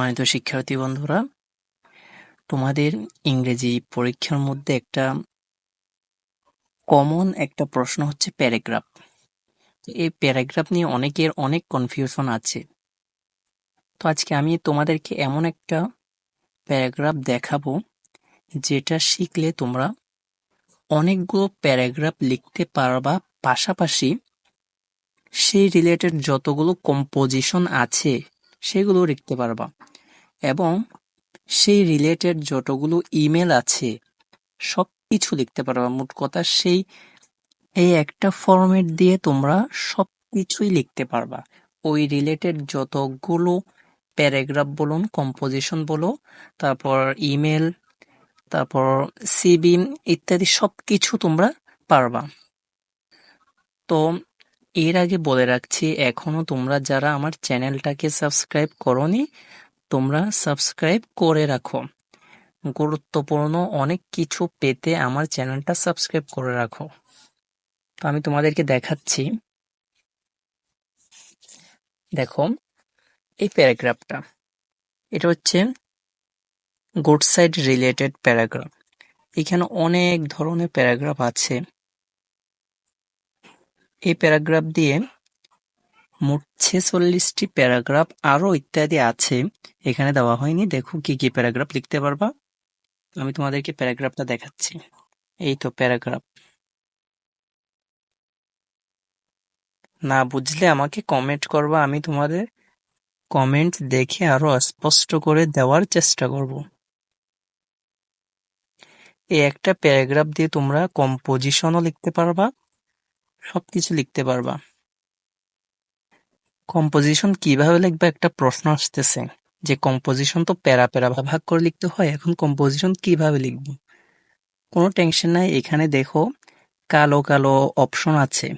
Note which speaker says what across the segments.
Speaker 1: সম্মানিত শিক্ষার্থী বন্ধুরা, তোমাদের ইংরেজি পরীক্ষার মধ্যে একটা কমন একটা প্রশ্ন হচ্ছে প্যারাগ্রাফ। এই প্যারাগ্রাফ নিয়ে অনেকের অনেক কনফিউশন আছে। তো আজকে আমি তোমাদেরকে এমন একটা প্যারাগ্রাফ দেখাবো, যেটা শিখলে তোমরা অনেকগুলো প্যারাগ্রাফ লিখতে পারবা। পাশাপাশি সেই রিলেটেড যতগুলো কম্পোজিশন আছে সেগুলো লিখতে পারবা। এবং সেই রিলেটেড যতগুলো ইমেল আছে সব কিছু লিখতে পারবা। মোট কথা সেই, এই একটা ফরম্যাট দিয়ে তোমরা সব কিছুই লিখতে পারবা। ওই রিলেটেড যতগুলো প্যারাগ্রাফ বলুন কম্পোজিশন বলো, তারপর ইমেল তারপর সিবি ইত্যাদি সব কিছু তোমরা পারবা। তো এর আগে বলে রাখছি, এখনও তোমরা যারা আমার চ্যানেলটাকে সাবস্ক্রাইব করনি তোমরা সাবস্ক্রাইব করে রাখো। গুরুত্বপূর্ণ অনেক কিছু পেতে আমার চ্যানেলটা সাবস্ক্রাইব করে রাখো। তো আমি তোমাদেরকে দেখাচ্ছি। দেখো, এই প্যারাগ্রাফটা, এটা হচ্ছে গুড সাইড রিলেটেড প্যারাগ্রাফ। এখানে অনেক ধরনের প্যারাগ্রাফ আছে। এই প্যারাগ্রাফ দিয়ে মোট ছেচল্লিশটি প্যারাগ্রাফ আরও ইত্যাদি আছে। এখানে দেওয়া হয়নি। দেখো কি কি প্যারাগ্রাফ লিখতে পারবা। আমি তোমাদেরকে প্যারাগ্রাফটা দেখাচ্ছি। এই তো প্যারাগ্রাফ। না বুঝলে আমাকে কমেন্ট করবা, আমি তোমাদের কমেন্ট দেখে আরও স্পষ্ট করে দেওয়ার চেষ্টা করব। এই একটা প্যারাগ্রাফ দিয়ে তোমরা কম্পোজিশনও লিখতে পারবা, সবকিছু লিখতে পারবা। কম্পোজিশন কীভাবে লিখবে একটা প্রশ্ন আসতেছে? যে কম্পোজিশন তো প্যারা প্যারা ভাগ করে লিখতে হয়, এখন কম্পোজিশন কীভাবে লিখব? কোনো টেনশন নাই, এখানে দেখো কালো কালো অপশন আছে।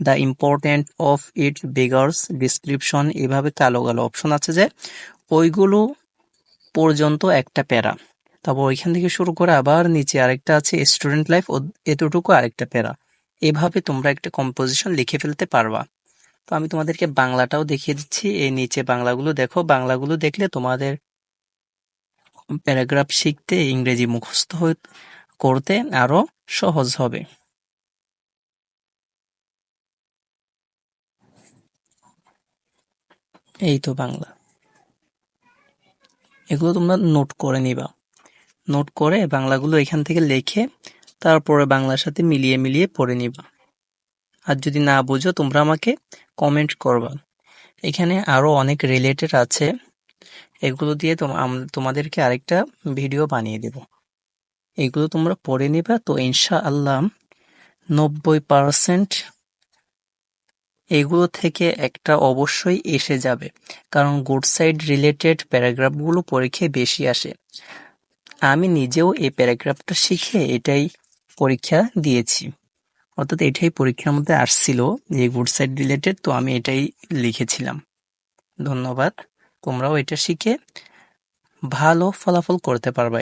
Speaker 1: The important of it beggars description এভাবে কালো কালো অপশন আছে যে ওইগুলো পর্যন্ত একটা প্যারা। তারপর ওইখান থেকে শুরু করে আবার নিচে আরেকটা আছে স্টুডেন্ট লাইফ এতটুকু আরেকটা প্যারা। এভাবে তোমরা একটা কম্পোজিশন লিখে ফেলতে পারবা। তো আমি তোমাদেরকে বাংলাটাও দেখিয়ে দিচ্ছি। এই নিচে বাংলাগুলো দেখো। বাংলাগুলো দেখলে তোমাদের প্যারাগ্রাফ শিখতে, ইংরেজি মুখস্থ করতে আরও সহজ হবে। এই তো বাংলা। এগুলো তোমরা নোট করে নিবা। নোট করে বাংলাগুলো এখান থেকে লিখে, তারপরে বাংলার সাথে মিলিয়ে মিলিয়ে পড়ে নিবা। আর যদি না বুঝো, তোমরা আমাকে কমেন্ট করবা। এখানে আরও অনেক রিলেটেড আছে। এগুলো দিয়ে তোমাদেরকে আরেকটা ভিডিও বানিয়ে দেব। এগুলো তোমরা পড়ে নিবা। তো ইনশা আল্লাহ নব্বই পার্সেন্ট এগুলো থেকে একটা অবশ্যই এসে যাবে। কারণ গুড সাইড রিলেটেড প্যারাগ্রাফগুলো পরীক্ষায় বেশি আসে। আমি নিজেও এই প্যারাগ্রাফটা শিখে এটাই পরীক্ষা দিয়েছি। অর্থাৎ এটাই পরীক্ষার মধ্যে আসছিল যে গুড সাইড রিলেটেড তো আমি এটাই লিখেছিলাম। ধন্যবাদ। তোমরাও এটা শিখে ভালো ফলাফল করতে পারবে।